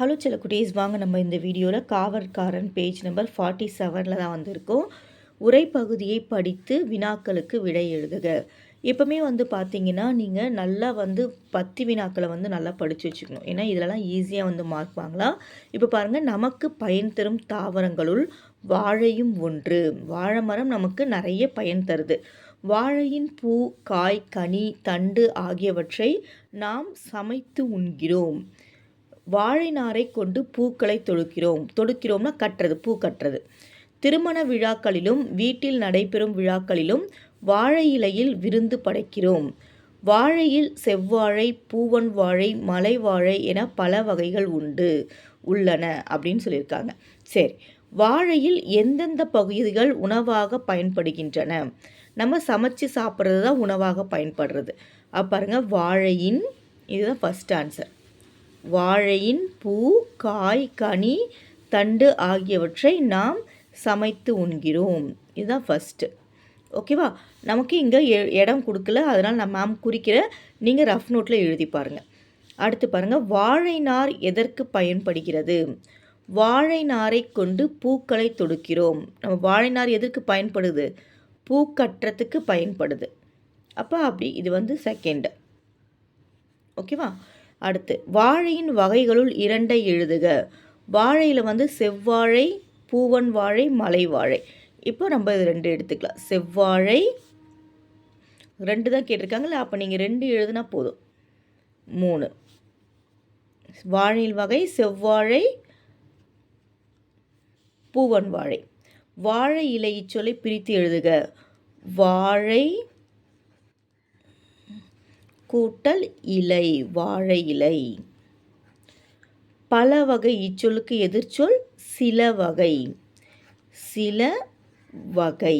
Hello சில குட்டீஸ் வாங்க நம்ம இந்த வீடியோவில் காவற்காரன் பேஜ் நம்பர் ஃபார்ட்டி செவனில் தான் வந்திருக்கோம். உரைப்பகுதியை படித்து வினாக்களுக்கு விடை எழுதுக. எப்போவுமே வந்து பார்த்தீங்கன்னா நீங்கள் நல்லா வந்து பத்தி வினாக்களை வந்து நல்லா படித்து வச்சுக்கணும். ஏன்னா இதிலலாம் ஈஸியாக வந்து மார்க் வாங்கலாம். இப்போ பாருங்கள் நமக்கு பயன் தரும் தாவரங்களுள் வாழையும் ஒன்று. வாழை மரம் நமக்கு நிறைய பயன் தருது. வாழையின் பூ காய் கனி தண்டு ஆகியவற்றை நாம் சமைத்து உண்கிறோம். வாழை நாரை கொண்டு பூக்களை தொடுக்கிறோம். தொடுக்கிறோம்னா கட்டுறது பூ கட்டுறது. திருமண விழாக்களிலும் வீட்டில் நடைபெறும் விழாக்களிலும் வாழை இலையில் விருந்து படைக்கிறோம். வாழையில் செவ்வாழை பூவன் வாழை மலை வாழை என பல வகைகள் உண்டு உள்ளன அப்படின்னு சொல்லியிருக்காங்க. சரி வாழையில் எந்தெந்த பகுதிகள் உணவாக பயன்படுகின்றன? நம்ம சமைச்சு சாப்பிட்றது தான் உணவாக பயன்படுறது. அப்போ பாருங்கள் வாழையின் இதுதான் ஃபஸ்ட் ஆன்சர் வாழையின் பூ காய் கனி தண்டு ஆகியவற்றை நாம் சமைத்து உண்கிறோம். இதுதான் ஃபஸ்ட்டு ஓகேவா நமக்கு இங்கே இடம் கொடுக்கல. அதனால் நான் மேம் குறிக்கிற நீங்கள் ரஃப் நோட்டில் எழுதி பாருங்கள் அடுத்து பாருங்கள் வாழை நார் எதற்கு பயன்படுகிறது? வாழை நாரை கொண்டு பூக்களை தொடுக்கிறோம். நம்ம வாழை நார் எதற்கு பயன்படுது? பூ கட்டுறதுக்கு பயன்படுது. அப்போ அப்படி இது வந்து செகண்டு ஓகேவா அடுத்து வாழையின் வகைகளுள் இரண்டை எழுதுக. வாழையில் வந்து செவ்வாழை பூவன் வாழை மலை வாழை. இப்போ நம்ம இது ரெண்டு எடுத்துக்கலாம். செவ்வாழை ரெண்டு தான் கேட்டிருக்காங்களே அப்போ நீங்கள் ரெண்டு எழுதுனா போதும். மூணு. வாழையில் வகை செவ்வாழை பூவன் வாழை. வாழை இலை சொல்லி பிரித்து எழுதுக. வாழை கூட்டல் இலை வாழை இலை. பல வகை இச்சொல்லுக்கு எதிர்ச்சொல் சில வகை. சில வகை.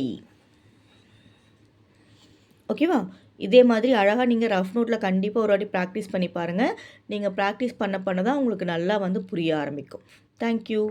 ஓகேவா? இதே மாதிரி அழகாக நீங்கள் ரஃப் நோட்டில் கண்டிப்பாக ஒரு வாட்டி ப்ராக்டிஸ் பண்ணி பாருங்கள் நீங்கள் ப்ராக்டிஸ் பண்ண பண்ண தான் உங்களுக்கு நல்லா வந்து புரிய ஆரம்பிக்கும். தேங்க்யூ